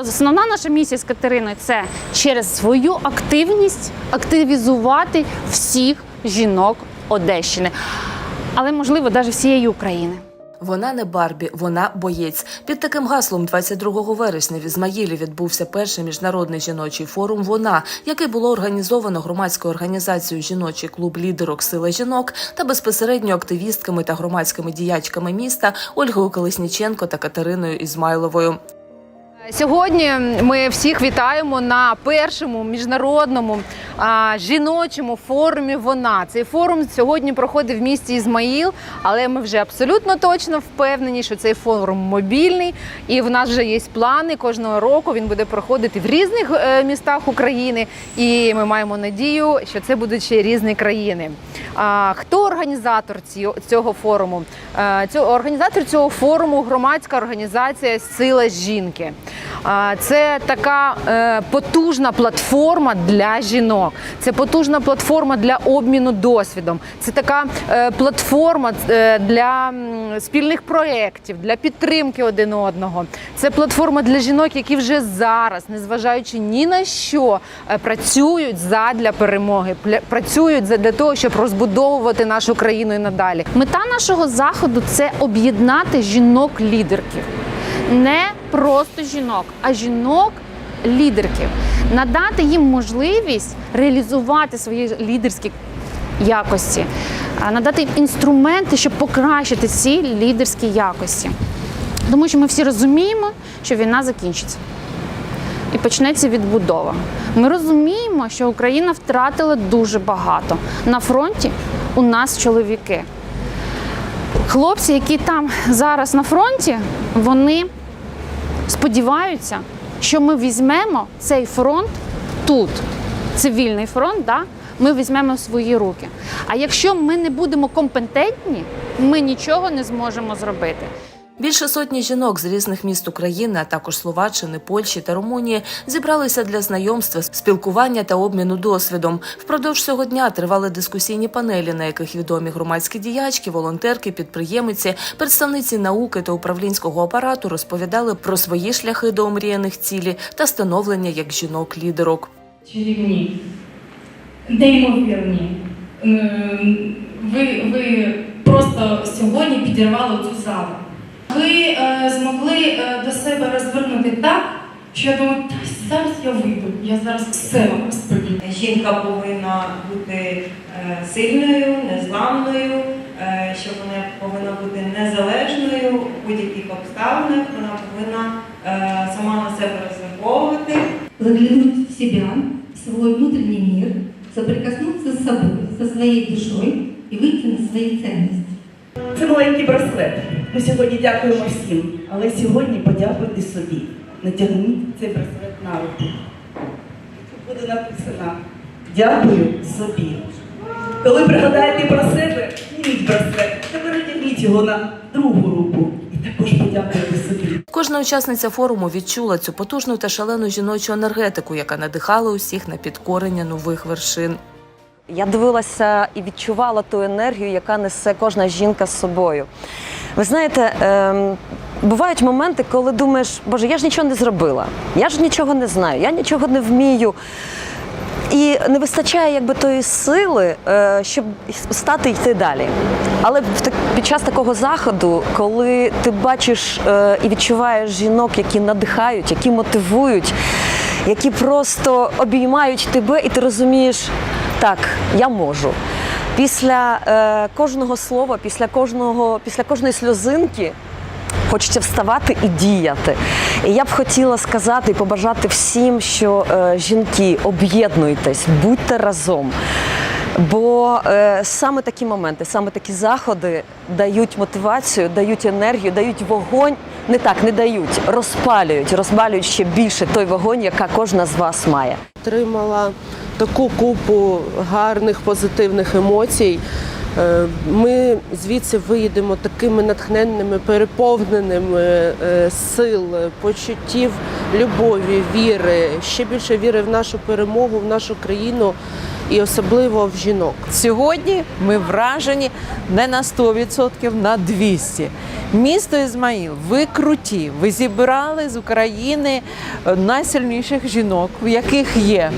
Основна наша місія з Катериною це через свою активність активізувати всіх жінок Одещини, але можливо навіть всієї України. Вона не Барбі, вона боєць. Під таким гаслом 22 вересня в Ізмаїлі відбувся перший міжнародний жіночий форум. Вона, який було організовано громадською організацією Жіночий клуб лідерок Сила жінок та безпосередньо активістками та громадськими діячками міста Ольгою Колесніченко та Катериною Ізмайловою. Сьогодні ми всіх вітаємо на першому міжнародному жіночому форумі. Вона цей форум сьогодні проходить в місті Ізмаїл, але ми вже абсолютно точно впевнені, що цей форум мобільний, і в нас вже є плани. Кожного року він буде проходити в різних е, містах України, і ми маємо надію, що це будуть ще різні країни. Хто організатор цього форуму? Е, організатор цього форуму громадська організація Сила жінки. Це така е, потужна платформа для жінок. Це потужна платформа для обміну досвідом. Це така е, платформа для спільних проєктів, для підтримки один одного. Це платформа для жінок, які вже зараз, незважаючи ні на що, працюють задля перемоги, працюють для того, щоб розбудовувати нашу країну і надалі. Мета нашого заходу це об'єднати жінок-лідерків. Не просто жінок, а жінок-лідерків. Надати їм можливість реалізувати свої лідерські якості, надати їм інструменти, щоб покращити ці лідерські якості. Тому що ми всі розуміємо, що війна закінчиться почнеться відбудова. Ми розуміємо, що Україна втратила дуже багато. На фронті у нас чоловіки. Хлопці, які там зараз на фронті, вони сподіваються, що ми візьмемо цей фронт тут, цивільний фронт, да? ми візьмемо в свої руки. А якщо ми не будемо компетентні, ми нічого не зможемо зробити. Більше сотні жінок з різних міст України, а також Словаччини, Польщі та Румунії зібралися для знайомства, спілкування та обміну досвідом. Впродовж цього дня тривали дискусійні панелі, на яких відомі громадські діячки, волонтерки, підприємиці, представниці науки та управлінського апарату розповідали про свої шляхи до омріяних цілі та становлення як жінок-лідерок. чарівні, неймовірні. Ви, ви просто сьогодні підірвали цю залу. Ви е, змогли е, до себе розвернути так, що я думаю, «Та зараз я вийду, я зараз все вам розповім. Жінка повинна бути е, сильною, незламною, е, що вона повинна бути незалежною у будь-яких обставинах. Вона повинна е, сама на себе розраховувати. заглянуть в себя, в свой внутренний мир, соприкоснуться с собой, со своей душой и выйти на свои ценности. Це маленький браслет. Ми сьогодні дякуємо всім, але сьогодні подякуйте собі. Натягніть цей браслет на руку. Тут буде написано Дякую собі. Коли пригадаєте про себе, зніміть браслет та перетягніть його на другу руку і також подякуйте собі. Кожна учасниця форуму відчула цю потужну та шалену жіночу енергетику, яка надихала усіх на підкорення нових вершин. Я дивилася і відчувала ту енергію, яка несе кожна жінка з собою. Ви знаєте, ем, бувають моменти, коли думаєш, Боже, я ж нічого не зробила, я ж нічого не знаю, я нічого не вмію. І не вистачає якби тої сили, е, щоб стати йти далі. Але під час такого заходу, коли ти бачиш е, і відчуваєш жінок, які надихають, які мотивують, які просто обіймають тебе, і ти розумієш, так, я можу. Після е, кожного слова, після кожного, після кожної сльозинки Хочеться вставати і діяти. І я б хотіла сказати і побажати всім, що е, жінки, об'єднуйтесь, будьте разом. Бо е, саме такі моменти, саме такі заходи дають мотивацію, дають енергію, дають вогонь. Не так, не дають, розпалюють, розпалюють ще більше той вогонь, яка кожна з вас має. отримала таку купу гарних позитивних емоцій. Е, Ми звідси виїдемо такими натхненними, переповненими е, сил, почуттів, любові, віри, ще більше віри в нашу перемогу, в нашу країну. і особливо в жінок. Сьогодні ми вражені не на 100%, на 200%. Місто Ізмаїл, ви круті. Ви зібрали з України е, найсильніших жінок, в яких є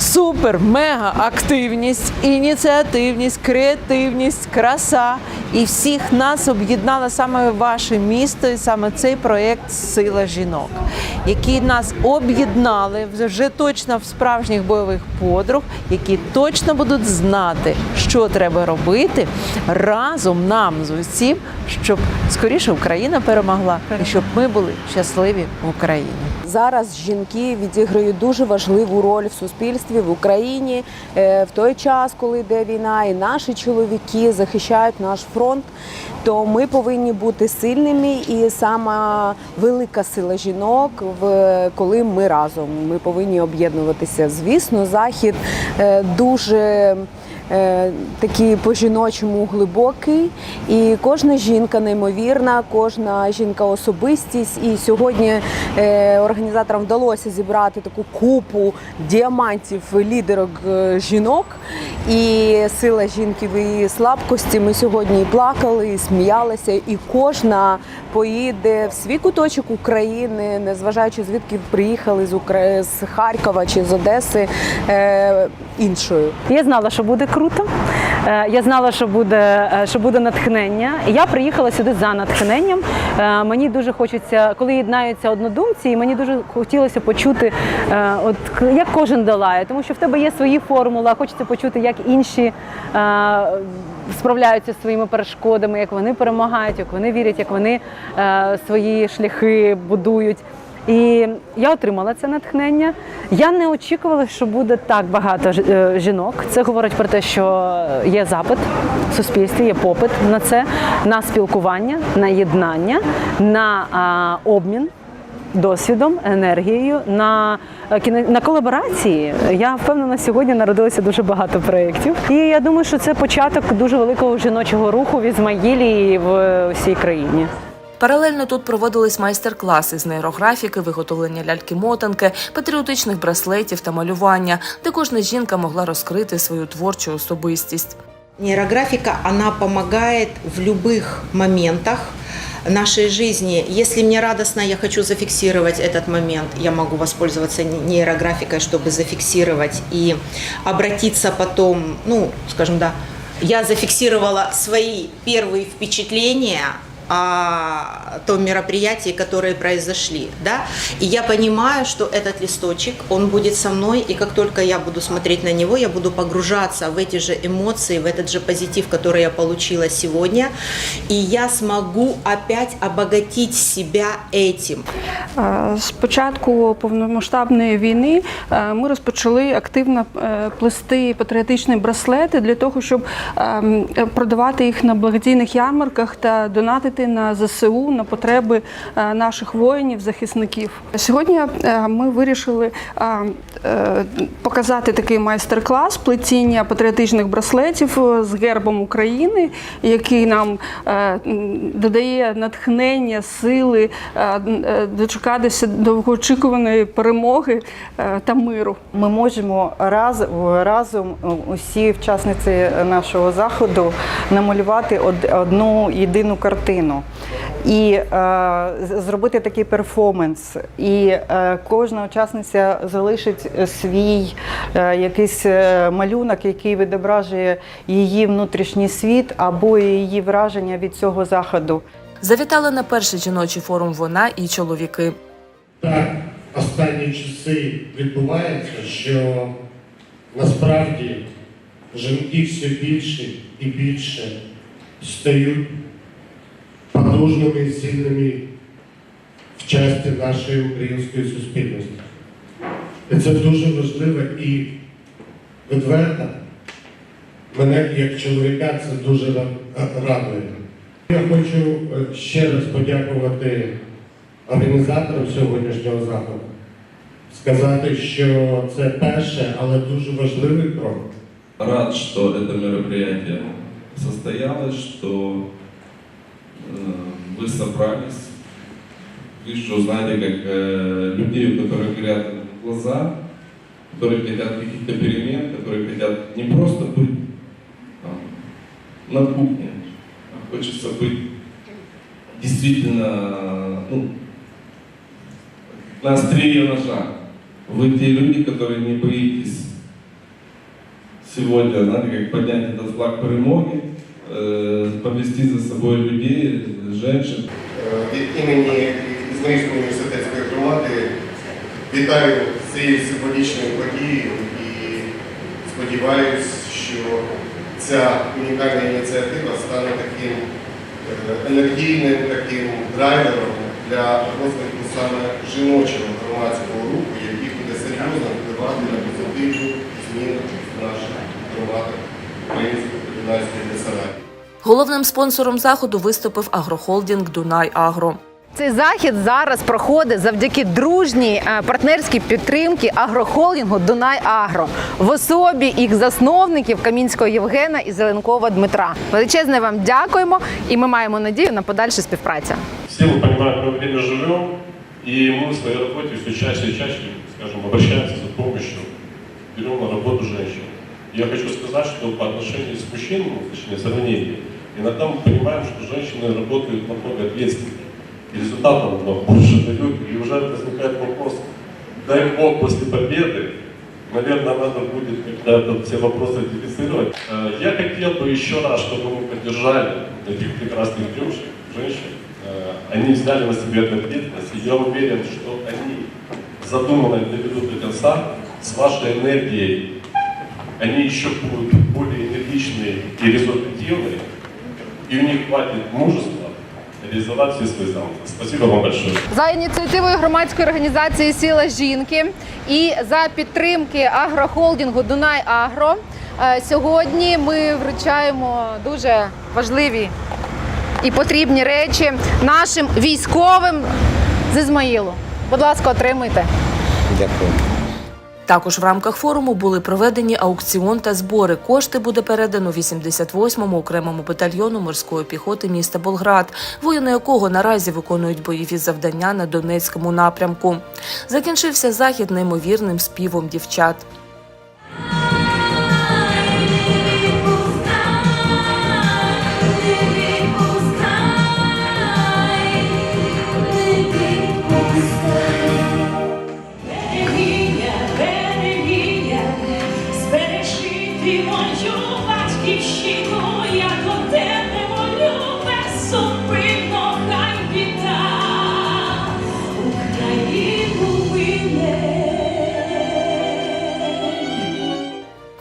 супер, мега активність, ініціативність, креативність, краса. І всіх нас об'єднало саме ваше місто і саме цей проєкт Сила жінок, які нас об'єднали вже точно в справжніх бойових подруг, які точно будуть знати, що треба робити разом нам з усім, щоб скоріше Україна перемогла і щоб ми були щасливі в Україні. Зараз жінки відіграють дуже важливу роль в суспільстві в Україні е, в той час, коли йде війна, і наші чоловіки захищають наш фронт. То ми повинні бути сильними, і сама велика сила жінок, коли ми разом. Ми повинні об'єднуватися. Звісно, захід е, дуже. Е, Такий по-жіночому глибокий, і кожна жінка неймовірна, кожна жінка особистість. І сьогодні е, організаторам вдалося зібрати таку купу діамантів лідерок е, жінок. І сила жінки в її слабкості. Ми сьогодні і плакали, і сміялися, і кожна поїде в свій куточок України, незважаючи звідки приїхали з Харкова чи з Одеси іншою. Я знала, що буде круто. Е, Я знала, що буде, е, що буде натхнення. Я приїхала сюди за натхненням. Е, Мені дуже хочеться, коли єднаються однодумці, і мені дуже хотілося почути, от як кожен долає, тому що в тебе є свої формули, хочеться почути, як інші справляються зі своїми перешкодами, як вони перемагають, як вони вірять, як вони свої шляхи будують. І я отримала це натхнення. Я не очікувала, що буде так багато е, жінок. Це говорить про те, що є запит в суспільстві, є попит на це, на спілкування, на єднання, на обмін. Досвідом, енергією на е, на колаборації. Я впевнена, сьогодні народилося дуже багато проєктів. І я думаю, що це початок дуже великого жіночого руху в Ізмаїлі і в усій країні. Паралельно тут проводились майстер-класи з нейрографіки, виготовлення ляльки-мотанки, патріотичних браслетів та малювання, де кожна жінка могла розкрити свою творчу особистість. Нейрографика, она помогает в любых моментах нашей жизни. Если мне радостно, я хочу зафиксировать этот момент, я могу воспользоваться не- нейрографикой, чтобы зафиксировать и обратиться потом, ну, скажем, да, я зафиксировала свои первые впечатления о том мероприятии, которые произошли, да, и я понимаю, что этот листочек, он будет со мной, и как только я буду смотреть на него, я буду погружаться в эти же эмоции, в этот же позитив, который я получила сегодня, и я смогу опять обогатить себя этим. Е, З початку повномасштабної війни е, ми розпочали активно е, плести патріотичні браслети для того, щоб ем, е, продавати їх на благодійних ярмарках та донатити на ЗСУ на потреби е, наших воїнів, захисників. Сьогодні е, ми вирішили е, показати такий майстер-клас плетіння патріотичних браслетів з гербом України, який нам додає натхнення, сили дочекатися довгоочікуваної перемоги та миру. Ми можемо раз, разом усі учасниці нашого заходу намалювати од- одну єдину картину і е, зробити такий перформанс. І е, кожна учасниця залишить свій е, якийсь е, малюнок, який відображує її внутрішній світ або її враження від цього заходу. Завітали на перший жіночий форум вона і чоловіки. Так, останні часи відбувається, що насправді жінки все більше і більше стають потужними і сильними в часті нашої української суспільності. І це дуже важливо і відверто. Мене як чоловіка це дуже радує. Я хочу е, ще раз подякувати організаторам сьогоднішнього заходу. Сказати, що це перше, але дуже важливий крок. Рад, что это мероприятие состоялось, что э, вы собрались. Что знаете, как э, людей, у которых горят глаза, которые хотят каких-то перемен, которые хотят не просто быть там, на кухне, а хочется быть действительно ну, на острие ножа. Вы те люди, которые не боитесь сегодня, знаете, как поднять этот флаг перемоги, повести за собой людей, женщин. Е, Від імені Ізмаїльської університетської громади вітаю з цією символічною подією і сподіваюся, що ця унікальна ініціатива стане таким е, енергійним, таким драйвером для розвитку саме жіночого громадського руху, який буде серйозно впливати на позитивну зміну в наших громадах Бесарабії. Головним спонсором заходу виступив агрохолдинг Дунай Агро. Цей захід зараз проходить завдяки дружній е, партнерській підтримці агрохолдингу Дунай Агро в особі їх засновників Камінського Євгена і Зеленкова Дмитра. Величезне вам дякуємо, і ми маємо надію на подальшу співпрацю. Все мы понимаем, в какое время живем, и мы в своей работе все чаще и чаще, скажем, обращаемся за помощью, берем на работу женщин. Я хочу сказать, что по отношению с мужчинами, точнее, сравнении, иногда мы понимаем, что женщины работают намного ответственнее, и результатом намного больше дают, и уже возникает вопрос, дай Бог после победы, наверное, надо будет это все вопросы ратифицировать. Э, Я хотел бы еще раз, чтобы мы поддержали этих прекрасных девушек, женщин, Э, они взяли на себя эту ответственность, и я уверен, что они задуманное доведут до конца, с вашей энергией они еще будут более энергичные и результативные, и у них хватит мужества реализовать все свои замыслы. Спасибо вам большое. За ініціативою громадської організації Сила жінки і за підтримки агрохолдингу Дунай Агро е, сьогодні ми вручаємо дуже важливі і потрібні речі нашим військовим з Ізмаїлу. Будь ласка, отримуйте. Дякую. Також в рамках форуму були проведені аукціон та збори. Кошти буде передано 88-му окремому батальйону морської піхоти міста Болград, воїни якого наразі виконують бойові завдання на Донецькому напрямку. Закінчився захід неймовірним співом дівчат.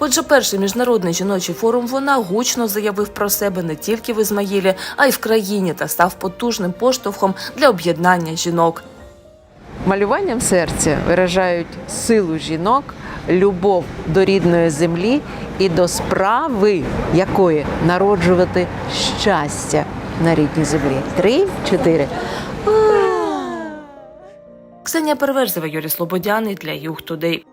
Отже, перший міжнародний жіночий форум вона гучно заявив про себе не тільки в Ізмаїлі, а й в країні та став потужним поштовхом для об'єднання жінок. Малюванням серця виражають силу жінок, любов до рідної землі і до справи, якої народжувати щастя на рідній землі. Три, чотири. Ксенія Переверзева, Юрій Слободяний для Юг Тудей.